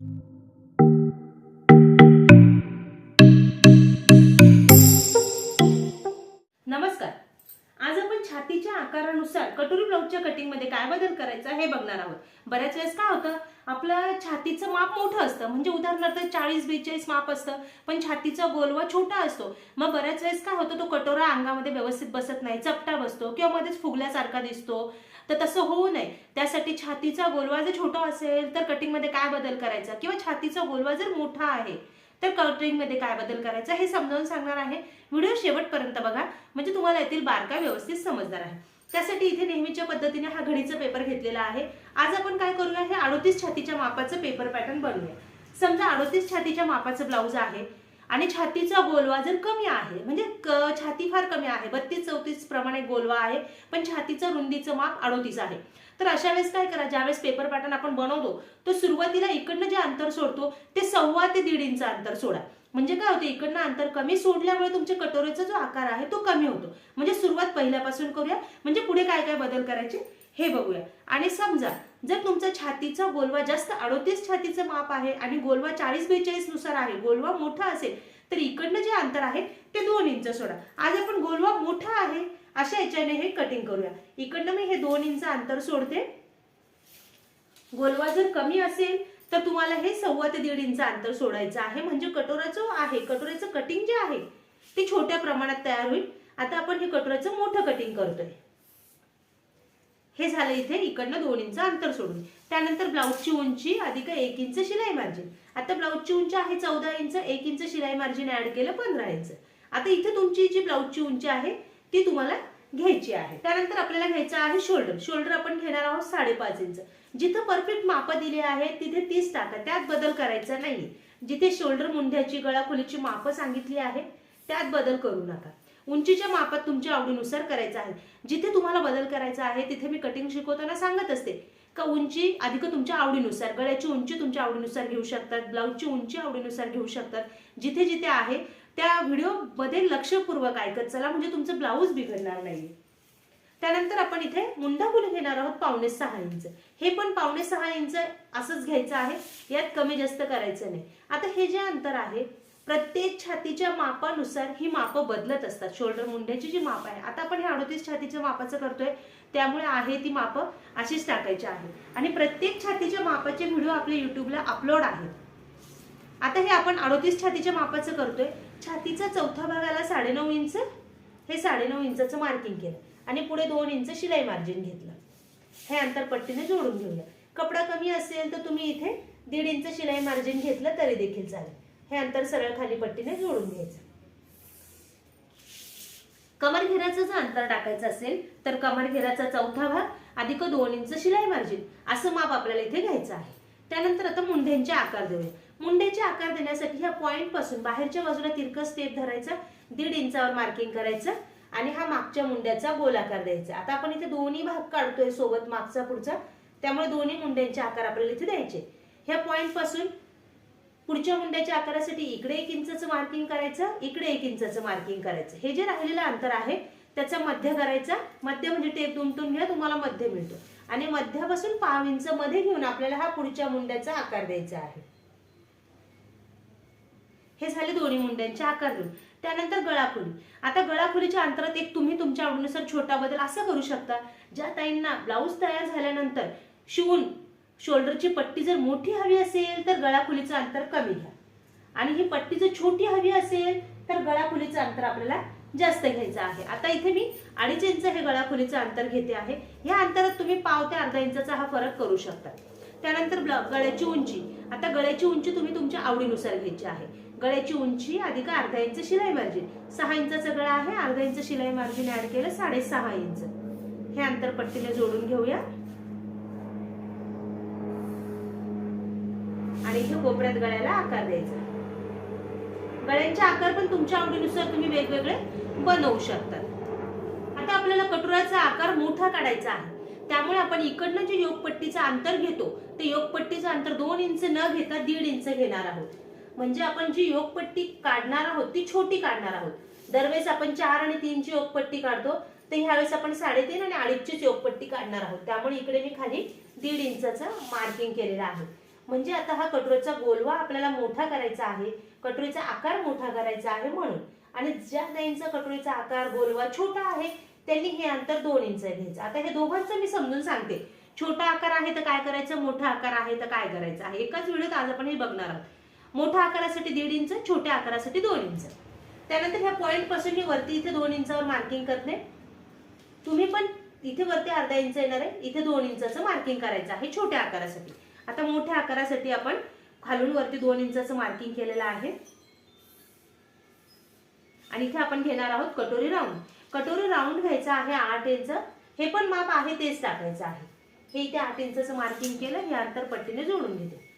नमस्कार. आज आपण छातीच्या आकारानुसार कटोरी ब्लाऊजच्या कटिंगमध्ये काय बदल करायचा हे बघणार आहोत. बऱ्याच वेळेस काय होतं आपलं छातीचं माप मोठं असतं. म्हणजे उदाहरणार्थ चाळीस बेचाळीस माप असतं पण छातीचा गोलवा छोटा असतो. मग बऱ्याच वेळेस काय होतं तो कटोरा अंगामध्ये व्यवस्थित बसत नाही चपटा बसतो किंवा मध्येच फुगल्यासारखा दिसतो. तर तसं होऊ नये. त्यासाठी छातीचा गोलवा जर छोटा असेल तर कटिंगमध्ये काय बदल करायचा? किंवा छातीचा गोलवा जर मोठा आहे तर कटिंगमध्ये काय बदल करायचा? हे समजावून सांगणार आहे. व्हिडिओ शेवटपर्यंत बघा. म्हणजे तुम्हाला येथील बारका व्यवस्थित समजणार आहे. त्यासाठी इथे नेहमीच्या पद्धतीने हा घडीचा पेपर घेतलेला आहे. आज आपण काय करूया? हे अडोतीस छातीच्या मापाचं पेपर पॅटर्न बनवूया. समजा अडोतीस छातीच्या मापाचं ब्लाऊज आहे. आणि छातीचा गोलवा जर कमी आहे म्हणजे क- छाती फार कमी आहे बत्तीस चौतीस प्रमाणे गोलवा आहे पण छातीचं रुंदीचं माप अडोतीस आहे. तर अशा वेळेस काय करा ज्यावेळेस पेपर पॅटर्न आपण बनवतो तो सुरुवातीला इकडनं जे अंतर सोडतो ते सव्वा ते दीड इंच अंतर सोडा. म्हणजे काय होतं इकडनं अंतर कमी सोडल्यामुळे तुमच्या कटोरीचा जो आकार आहे तो कमी होतो. म्हणजे सुरुवात पहिल्यापासून करूया म्हणजे पुढे काय काय बदल करायचे हे बघूया. आणि समजा जर तुमचा छातीचा गोलवा जास्त अडोतीस छातीचं माप आहे आणि गोलवा चाळीस बेचाळीसनुसार आहे गोलवा मोठा असेल तर इकडनं जे अंतर आहे ते दोन इंच सोडा. आज आपण गोलवा मोठा आहे अशा याच्याने हे कटिंग करूया. इकडनं मी हे दोन इंच अंतर सोडते. गोलवा जर कमी असेल तर तुम्हाला हे सव्वा ते दीड इंच अंतर सोडायचं आहे. म्हणजे कटोराचं आहे कटोऱ्याचं कटिंग जे आहे ते छोट्या प्रमाणात तयार होईल. आता आपण हे कटोऱ्याचं मोठं कटिंग करतोय. हे झालं इथे इकडनं दोन इंच अंतर सोडून. त्यानंतर ब्लाऊजची उंची अधिक एक इंच शिलाई मार्जिन आता ब्लाऊजची उंची आहे चौदा इंच एक इंच शिलाई मार्जिन ऍड केलं पंधरा इंच. आता इथे तुमची जी ब्लाऊजची उंची आहे ती तुम्हाला घ्यायची आहे. त्यानंतर आपल्याला घ्यायचं आहे शोल्डर शोल्डर आपण घेणार आहोत साडेपाच इंच. जिथं परफेक्ट माप दिली आहे तिथे तीस टाका. त्यात बदल करायचा नाही जिथे शोल्डर मुंढ्याची गळा खोलीची मापं सांगितली आहे त्यात बदल करू नका. उंचीच्या मापात तुमच्या आवडीनुसार करायचं आहे. जिथे तुम्हाला बदल करायचा आहे तिथे मी कटिंग शिकवताना सांगत असते. का उंची अधिक तुमच्या आवडीनुसार गळ्याची उंची तुमच्या आवडीनुसार घेऊ शकतात ब्लाऊजची उंची आवडीनुसार घेऊ शकतात. जिथे जिथे आहे त्या व्हिडिओमध्ये लक्षपूर्वक ऐकत चला म्हणजे तुमचं ब्लाऊज बिघडणार नाही त्यानंतर आपण इथे मुंडा फुल घेणार आहोत पावणे सहा इंच. हे पण पावणे सहा इंच असंच घ्यायचं आहे यात कमी जास्त करायचं नाही. आता हे जे अंतर आहे प्रत्येक छातीच्या मापानुसार ही मापं बदलत असतात. शोल्डर मुंड्याची जी माप आहे आता आपण हे अडोतीस छातीच्या मापाचं करतोय त्यामुळे आहे ती मापं अशीच टाकायची आहे. आणि प्रत्येक छातीच्या मापाचे व्हिडिओ आपल्या युट्यूबला अपलोड आहेत. आता हे आपण अडोतीस छातीच्या मापाचं करतोय. छातीचा चौथा भागाला साडेनऊ इंच हे साडेनऊ इंचाचं मार्किंग केलं. आणि पुढे दोन इंच शिलाई मार्जिन घेतलं. हे अंतर पट्टीने जोडून घेऊया. कपडा कमी असेल तर तुम्ही इथे दीड इंच शिलाई मार्जिन घेतलं तरी देखील चालेल. हे अंतर सरळ खाली पट्टीने जोडून घ्यायचं. कमर घेराचं जर अंतर टाकायचं असेल तर कमर घेराचा चौथा भाग अधिक दोन इंच शिलाई मार्जिन असं माप आपल्याला इथे घ्यायचं आहे. त्यानंतर आता मुंढ्यांचे आकार देऊया. मुंड्याचे आकार देण्यासाठी ह्या पॉइंटपासून बाहेरच्या बाजूला तिरकस स्टेप धरायचा दीड इंचावर मार्किंग करायचं आणि हा मागच्या मुंड्याचा गोल आकार द्यायचा. आता आपण इथे दोन्ही भाग काढतोय सोबत मागचा पुढचा. त्यामुळे दोन्ही मुंड्यांचे आकार आपल्याला इथे द्यायचे. ह्या पॉइंटपासून पुढच्या मुंड्याच्या आकारासाठी इकडे एक इंचाचं मार्किंग करायचं इकडे एक इंचाचं मार्किंग करायचं. हे जे राहिलेलं अंतर आहे त्याचा मध्य करायचा. मध्य म्हणजे टेप दुमटून घ्या तुम्हाला मध्य मिळतो. आणि मध्यापासून पाव इंच मध्ये घेऊन आपल्याला हा पुढच्या मुंड्याचा आकार द्यायचा आहे. हे झाले दोन्ही मुंड्यांचे आकार देऊन. त्यानंतर गळाखोली. आता गळाखोलीच्या अंतरात एक तुम्ही तुमच्या आवडीनुसार छोटा बदल असं करू शकता ज्या ताईंना ब्लाऊज तयार झाल्यानंतर शिवून शोल्डरची पट्टी जर मोठी हवी असेल तर गळाखोलीचं अंतर कमी घ्या. आणि ही पट्टी जर छोटी हवी असेल तर गळाखोलीचं अंतर आपल्याला जास्त घ्यायचं आहे. आता इथे मी अडीच इंच हे गळाखोलीचं अंतर घेते आहे. ह्या अंतरात तुम्ही पाव ते अर्धा इंचाचा हा फरक करू शकता. त्यानंतर ब्ला- गळ्याची उंची. आता गळ्याची उंची तुम्ही तुमच्या आवडीनुसार घ्यायची आहे. गळ्याची उंची अधिक अर्धा इंच शिलाई मार्जिन. सहा इंचाचा गळा आहे अर्धा इंच शिलाई मार्जिन ऍड केलं साडेसहा इंच. हे अंतर पट्टीने जोडून घेऊया. आणि इथे कोपऱ्यात गळ्याला आकार द्यायचा. गळ्यांचे आकार पण तुमच्या आवडीनुसार तुम्ही वेगवेगळे बनवू शकतात. आता आपल्याला कटोराचा आकार मोठा काढायचा आहे. त्यामुळे आपण इकडनं जे योगपट्टीचं अंतर घेतो ते योगपट्टीचं अंतर दोन इंच न घेता दीड इंच घेणार आहोत. म्हणजे आपण जी योगपट्टी काढणार आहोत ती छोटी काढणार आहोत. दरवेळेस आपण चार आणि तीनची योगपट्टी काढतो तर ह्यावेळेस आपण साडेतीन आणि अडीचचीच योगपट्टी काढणार आहोत. त्यामुळे इकडे मी खाली दीड इंचाचं मार्किंग केलेलं आहे. म्हणजे आता हा कटोरीचा गोलवा आपल्याला मोठा करायचा आहे कटोरीचा आकार मोठा करायचा आहे म्हणून. आणि ज्या ताईंचा कटोरीचा आकार गोलवा छोटा आहे त्यांनी हे अंतर दोन इंच घ्यायचं. आता हे दोघांचं मी समजून सांगते. छोटा आकार आहे तर काय करायचं? मोठा आकार आहे तर काय करायचं आहे? एकाच व्हिडिओत आज आपण हे बघणार आहोत. मोठ्या आकारासाठी दीड इंच छोट्या आकारासाठी दोन इंच. त्यानंतर ह्या पॉईंटपासून मी वरती इथे दोन इंचावर मार्किंग करते. तुम्ही पण इथे वरती अर्धा इंच येणार आहे. इथे दोन इंचाचं मार्किंग करायचं आहे छोट्या आकारासाठी. आता मोठ्या आकारासाठी आपण खालून वरती दोन इंचाचं मार्किंग केलेलं आहे. आणि इथे आपण घेणार आहोत कटोरी राऊंड कटोरी राऊंड घ्यायचा आहे आठ इंच. हे पण माप आहे तेच टाकायचं आहे. हे इथे आठ इंचाचं मार्किंग केलं हे अंतर पट्टीने जोडून घेते.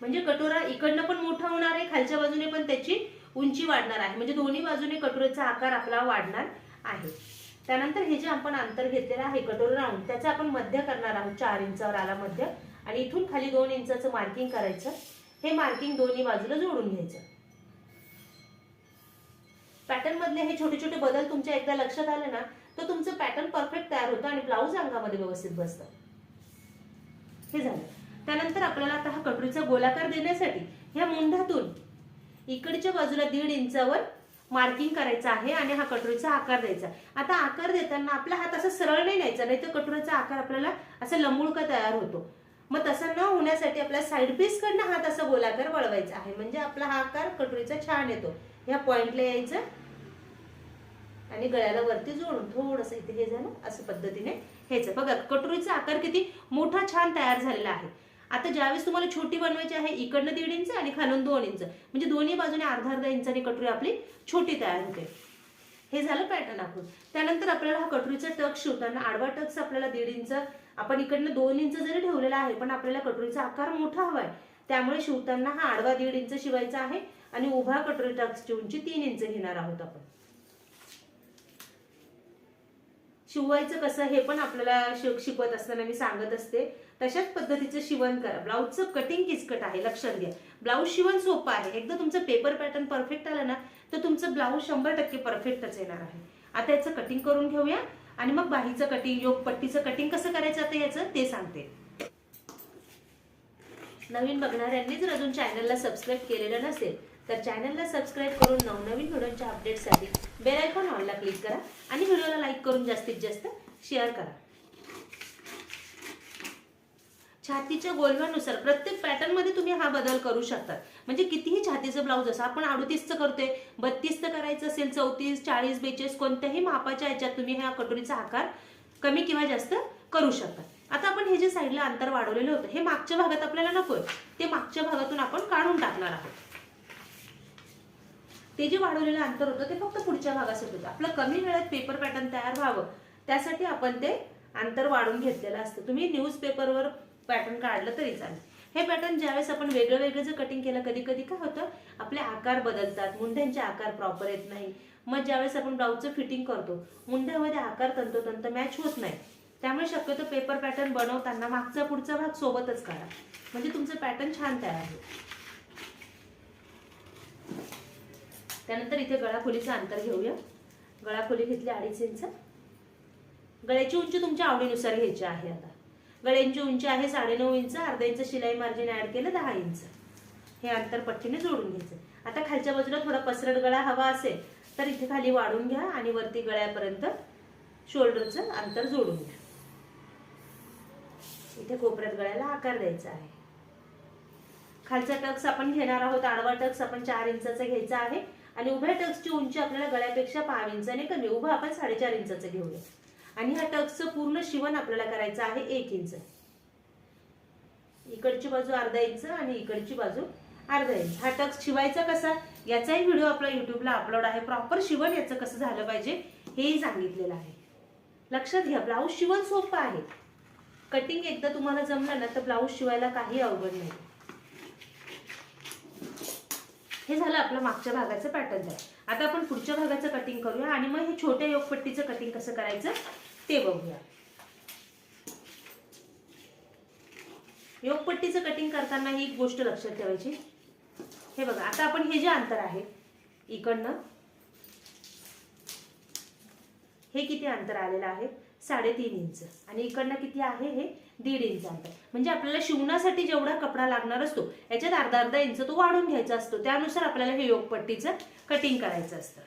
म्हणजे कटोरा इकडनं पण मोठा होणार आहे खालच्या बाजूने पण त्याची उंची वाढणार आहे. म्हणजे दोन्ही बाजूने कटोरीचा आकार आपला वाढणार आहे. त्यानंतर हे जे आपण अंतर घेतलेलं आहे कटोर राऊंड त्याचं आपण मध्य करणार आहोत चार इंचावर आला मध्य. आणि इथून खाली दोन इंचाचं मार्किंग करायचं. हे मार्किंग दोन्ही बाजूला जोडून घ्यायचं. पॅटर्न मधले हे छोटे छोटे बदल तुमच्या एकदा लक्षात आले ना तर तुमचं पॅटर्न परफेक्ट तयार होतं आणि ब्लाऊज अंगामध्ये व्यवस्थित बसतं. हे झालं. त्यानंतर आपल्याला आता हा कटोरीचा गोलाकार देण्यासाठी ह्या मुंढातून इकडच्या बाजूला दीड इंचावर मार्किंग करायचं आहे आणि हा कटोरीचा आकार द्यायचा आता आकार देताना आपला हात असा सरळ नाही न्यायचा नाही तर कटोरीचा आकार आपल्याला असा लंबुळका तयार होतो. मग तसा न होण्यासाठी आपल्या साईड पीस कडनं हात असा गोलाकार वळवायचा आहे. म्हणजे आपला हा आकार कटोरीचा छान येतो. ह्या पॉइंटला यायचं आणि गळ्याला वरती जोडून थोडस इथे हे झालं असं पद्धतीने ह्याचं बघा कटोरीचा आकार किती मोठा छान तयार झालेला आहे. आता ज्यावेळेस तुम्हाला छोटी बनवायची आहे इकडनं दीड इंच आणि खालून दोन इंच. म्हणजे दोन्ही बाजूने अर्धा अर्धा इंचाने कटोरी आपली छोटी तयार होते. हे झालं पॅटर्न आपण त्यानंतर आपल्याला हा कटोरीचा टक शिवताना आडवा टक्स आपल्याला दीड इंच आपण इकडनं दोन इंच जरी ठेवलेला आहे पण आपल्याला कटोरीचा आकार मोठा हवाय. त्यामुळे शिवताना हा आडवा दीड इंच शिवायचा आहे आणि उभा कटोरी टक्सची उंची तीन इंच घेणार आहोत आपण. शिवायचं कसं हे पण आपल्याला शिकवत असताना मी सांगत असते. तशाच पद्धतीचं शिवण करा. ब्लाऊजचं कटिंग किचकट आहे लक्षात घ्या. ब्लाऊज शिवण सोपं आहे. एकदा तुमचं पेपर पॅटर्न परफेक्ट आलं ना तर तुमचं ब्लाऊज शंभर टक्के परफेक्टच येणार आहे. आता याचं कटिंग करून घेऊया. आणि मग बाहीचं कटिंग योग पट्टीचं कटिंग कसं करायचं आता याचं? ते सांगते. नवीन बघणाऱ्यांनी जर अजून चॅनलला सबस्क्राईब केलेलं नसेल तर चॅनलला सबस्क्राईब करून नवनवीन व्हिडिओच्या अपडेटसाठी बेल आयकॉन ऑनला क्लिक करा. आणि व्हिडिओला लाईक करून जास्तीत जास्त शेअर करा. छातीच्या गोलव्यानुसार प्रत्येक पॅटर्नमध्ये तुम्ही हा बदल करू शकतात म्हणजे कितीही छातीचं ब्लाऊज असं आपण अडतीसचं करतोय बत्तीसचं करायचं असेल चौतीस चाळीस बेचाळीस कोणत्याही मापाच्या याच्यात तुम्ही ह्या कटोरीचा आकार कमी किंवा जास्त करू शकता. आता आपण हे जे साईडला अंतर वाढवलेलं होतं हे मागच्या भागात आपल्याला नकोय. ते मागच्या भागातून आपण काढून टाकणार आहोत. ते जे वाढवलेलं अंतर होतं ते फक्त पुढच्या भागासाठी होतं. आपलं कमी वेळात पेपर पॅटर्न तयार व्हावं त्यासाठी आपण ते अंतर वाढून घेतलेलं असतं. तुम्ही न्यूज पेपरवर पॅटर्न काढलं तरी चालेल. हे पॅटर्न ज्यावेळेस आपण वेगळं वेगळं जर कटिंग केलं कधी कधी काय होतं आपले आकार बदलतात मुंड्यांचे आकार प्रॉपर येत नाही. मग ज्यावेळेस आपण ब्लाऊजचं फिटिंग करतो मुंड्यामध्ये आकार तंतोतंत मॅच होत नाही. त्यामुळे शक्यतो पेपर पॅटर्न बनवताना मागचा पुढचा भाग सोबतच करा म्हणजे तुमचं पॅटर्न छान तयार होईल. त्यानंतर इथे गळाखोलीचं अंतर घेऊया. गळाखोली घेतली अडीच इंच. गळ्याची उंची तुमच्या आवडीनुसार घ्यायची आहे आता. गळ्यांची उंची आहे साडेनऊ इंच अर्धा इंच शिलाई मार्जिन ऍड केलं दहा इंच. हे अंतर पट्टीने जोडून घ्यायचं. आता खालच्या बाजूला थोडा पसरट गळा हवा असेल तर इथे खाली वाढून घ्या आणि वरती गळ्यापर्यंत शोल्डरचं अंतर जोडून घ्या. इथे कोपऱ्यात गळ्याला आकार द्यायचा आहे. खालचा टक्स आपण घेणार आहोत आडवा टक्स आपण चार इंचाचा घ्यायचा आहे. आणि उभ्या टक्सची उंची आपल्याला गळ्यापेक्षा पाव इंचाने कमी उभं आपण साडेचार इंचाचं घेऊया. आणि ह्या टक्सचं पूर्ण शिवण आपल्याला करायचं आहे एक इंच. इकडची बाजू अर्धा इंच आणि इकडची बाजू अर्धा इंच. हा टक्स शिवायचा कसा? याचाही व्हिडिओ आपला युट्यूबला अपलोड आहे. प्रॉपर शिवण याचं कसं झालं पाहिजे हेही सांगितलेलं आहे. लक्षात घ्या ब्लाऊज शिवण सोपं आहे. कटिंग एकदा तुम्हाला जमलं ना तर ब्लाऊज शिवायला काही अवघड नाही. हे झालं आपलं मागच्या भागाचं पॅटर्न आहे आता आपण पुढच्या भागाचं कटिंग करूया आणि मग हे छोट्या योगपट्टीचं कटिंग कसं करायचं ते बघूया. योगपट्टीचं कटिंग करताना ही एक गोष्ट लक्षात ठेवायची. हे बघा आता आपण हे जे अंतर आहे इकडनं हे किती अंतर आलेलं आहे? साडेतीन इंच. आणि इकडनं किती आहे? हे दीड इंच अंतर. म्हणजे आपल्याला शिवण्यासाठी जेवढा कपडा लागणार असतो याच्यात अर्धा अर्धा इंच तो वाढून घ्यायचा असतो. त्यानुसार आपल्याला हे योगपट्टीचं कटिंग करायचं असतं.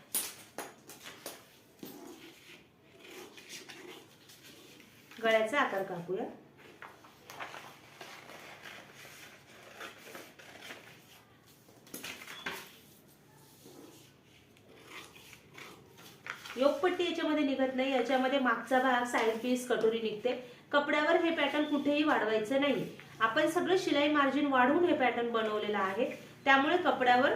गळ्याचा आकार कापूया. योगपट्टी याच्यामध्ये निघत नाही याच्यामध्ये मागचा भाग साईड पीस कटोरी निघते. कपड्यावर हे पॅटर्न कुठेही वाढवायचं नाही. आपण सगळं शिलाई मार्जिन वाढवून हे पॅटर्न बनवलेलं आहे. त्यामुळे कपड्यावर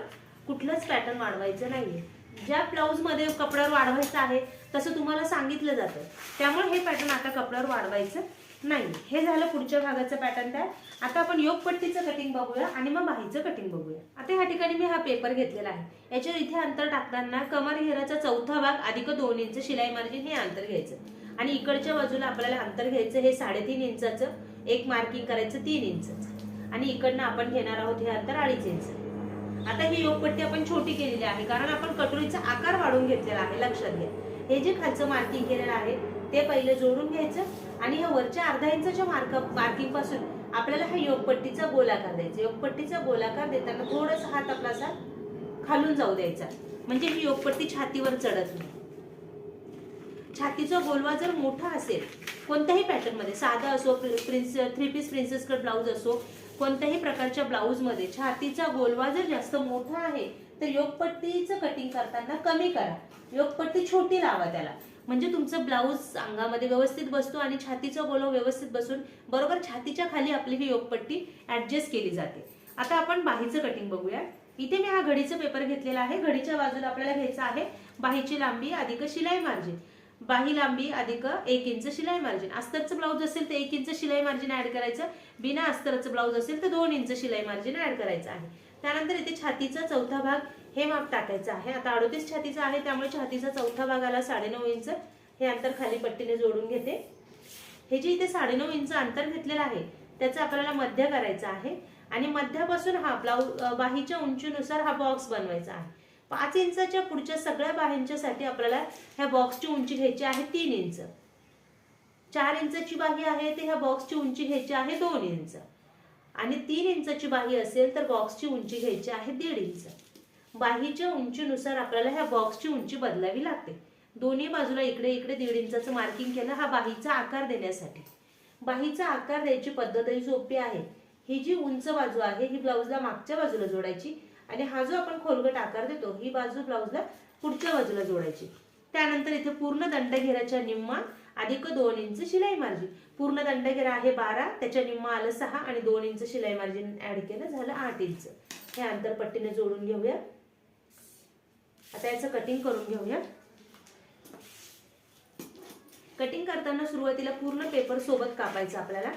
कुठलंच पॅटर्न वाढवायचं नाहीये. ज्या ब्लाऊजमध्ये कपड्यावर वाढवायचं आहे तसं तुम्हाला सांगितलं जातं. त्यामुळे हे पॅटर्न आता कपड्यावर वाढवायचं नाही. हे झालं पुढच्या भागाचं पॅटर्न तयार. आता आपण योगपट्टीचं कटिंग बघूया आणि मग बाहीचं कटिंग बघूया. आता ह्या ठिकाणी मी हा पेपर घेतलेला आहे. याच्यावर इथे अंतर टाकताना कमर घेराचा चौथा भाग अधिक दोन इंच शिलाई मार्जिन हे अंतर घ्यायचं. आणि इकडच्या बाजूला आपल्याला अंतर घ्यायचं हे साडेतीन इंचाचं एक मार्किंग करायचं तीन इंचाचं. आणि इकडनं आपण घेणार आहोत हे अंतर अडीच इंच. आता ही योगपट्टी आपण छोटी केलेली आहे कारण आपण कटोरीचा आकार वाढून घेतलेला आहे लक्षात घ्या. हे जे खालचं मार्किंग केलेलं आहे ते पहिले जोडून घ्यायचं आणि ह्या वरच्या अर्धा इंचाच्या मार्क मार्किंगपासून आपल्याला हा योगपट्टीचा गोलाकार द्यायचा. योगपट्टीचा गोलाकार देताना थोडासा हात आपला असा खालून जाऊ द्यायचा. म्हणजे ही योगपट्टी छातीवर चढत नाही. छातीचा गोलवा जर मोठा असेल कोणत्याही पॅटर्नमध्ये साधा असो prince three piece princess cut blouse असो कोणत्याही प्रकारच्या ब्लाऊजमध्ये छातीचा गोलवा जर जास्त मोठा आहे तर योगपट्टीचं कटिंग करताना कमी करा. योगपट्टी छोटी लावा त्याला. म्हणजे तुमचं ब्लाऊज अंगामध्ये व्यवस्थित बसतो आणि छातीचा गोलवा व्यवस्थित बसून बरोबर छातीच्या खाली आपली ही योगपट्टी ॲडजस्ट केली जाते. आता आपण बाहीचं कटिंग बघूया. इथे मी हा घडीचा पेपर घेतलेला आहे. घडीच्या बाजूला आपल्याला घ्यायचा आहे बाहीची लांबी अधिक शिलाई मार्जिन. बाही लांबी अधिक एक इंच शिलाई मार्जिन अस्तरचं ब्लाऊज असेल तर एक इंच शिलाई मार्जिन ऍड करायचं. बिना अस्तरचं ब्लाऊज असेल तर दोन इंच शिलाई मार्जिन ऍड करायचं आहे. त्यानंतर इथे छातीचा चौथा भाग हे माप टाकायचं आहे. आता अडोतीस छातीचा आहे त्यामुळे छातीचा चौथा भाग आला साडेनऊ इंच. हे अंतर खाली पट्टीने जोडून घेते. हे जे इथे साडेनऊ इंच अंतर घेतलेलं आहे त्याचं आपल्याला मध्य करायचं आहे. आणि मध्यापासून हा ब्लाऊज बाहीच्या उंचीनुसार हा बॉक्स बनवायचा आहे. पाच इंचाच्या पुढच्या सगळ्या बाह्यांच्यासाठी आपल्याला ह्या बॉक्सची उंची घ्यायची आहे तीन इंच. चार इंचाची बाही आहे ते ह्या बॉक्सची उंची घ्यायची आहे दोन इंच. आणि तीन इंचाची बाही असेल तर बॉक्सची उंची घ्यायची आहे दीड इंच. बाहीच्या उंचीनुसार आपल्याला ह्या बॉक्सची उंची बदलावी लागते. दोन्ही बाजूला इकडे इकडे दीड इंचाचं मार्किंग केलं हा बाहीचा आकार देण्यासाठी. बाहीचा आकार द्यायची पद्धतही सोपी आहे. ही जी उंच बाजू आहे ही ब्लाऊजला मागच्या बाजूला जोडायची. आणि हा जो आपण खोलगट आकार देतो ही बाजू ब्लाऊजला पुढच्या बाजूला जोडायची. त्यानंतर इथे पूर्ण दंडघेराच्या निम्मा अधिक दोन इंच शिलाई मार्जिन पूर्ण दंडघेरा आहे बारा त्याच्या निम्मा आलं सहा आणि दोन इंच शिलाई मार्जिन ऍड केलं झालं आठ इंच. हे अंतर पट्टीने जोडून घेऊया. आता याचं कटिंग करून घेऊया. कटिंग करताना सुरुवातीला पूर्ण पेपर सोबत कापायचं आपल्याला.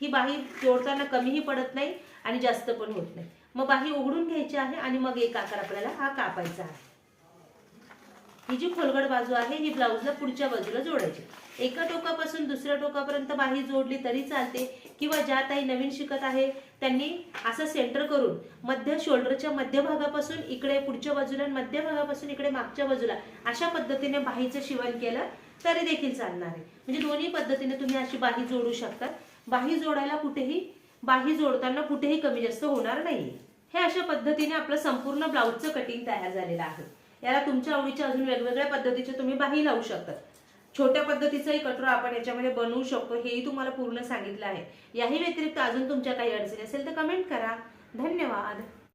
ही बाही जोडताना कमीही पडत नाही. आणि जास्त पण होत नाही. मग बाही उघडून घ्यायची आहे आणि मग एक आकार आपल्याला हा कापायचा आहे. ही जी खोलगड बाजू आहे ही ब्लाऊजला पुढच्या बाजूला जोडायची. एका टोकापासून दुसऱ्या टोकापर्यंत बाही जोडली तरी चालते. किंवा ज्या ताई नवीन शिकत आहे त्यांनी असं सेंटर करून मध्य शोल्डरच्या मध्यभागापासून इकडे पुढच्या बाजूला मध्यभागापासून इकडे मागच्या बाजूला अशा पद्धतीने बाहीचं शिवण केलं तरी देखील चालणार आहे. म्हणजे दोन्ही पद्धतीने तुम्ही अशी बाही जोडू शकता. बाही जोडायला कुठेही बाही जोडताना कुठेही कमी जास्त होणार नाही. हे अशा पद्धतीने आपलं संपूर्ण ब्लाऊजचं कटिंग तयार झालेलं आहे. याला तुमच्या आवडीच्या अजून वेगवेगळ्या पद्धतीचे तुम्ही बाही लावू शकता. छोट्या पद्धतीचंही कटोरा आपण याच्यामध्ये बनवू शकतो हेही तुम्हाला पूर्ण सांगितलं आहे. याही व्यतिरिक्त अजून तुमच्या काही अडचणी असेल तर कमेंट करा. धन्यवाद.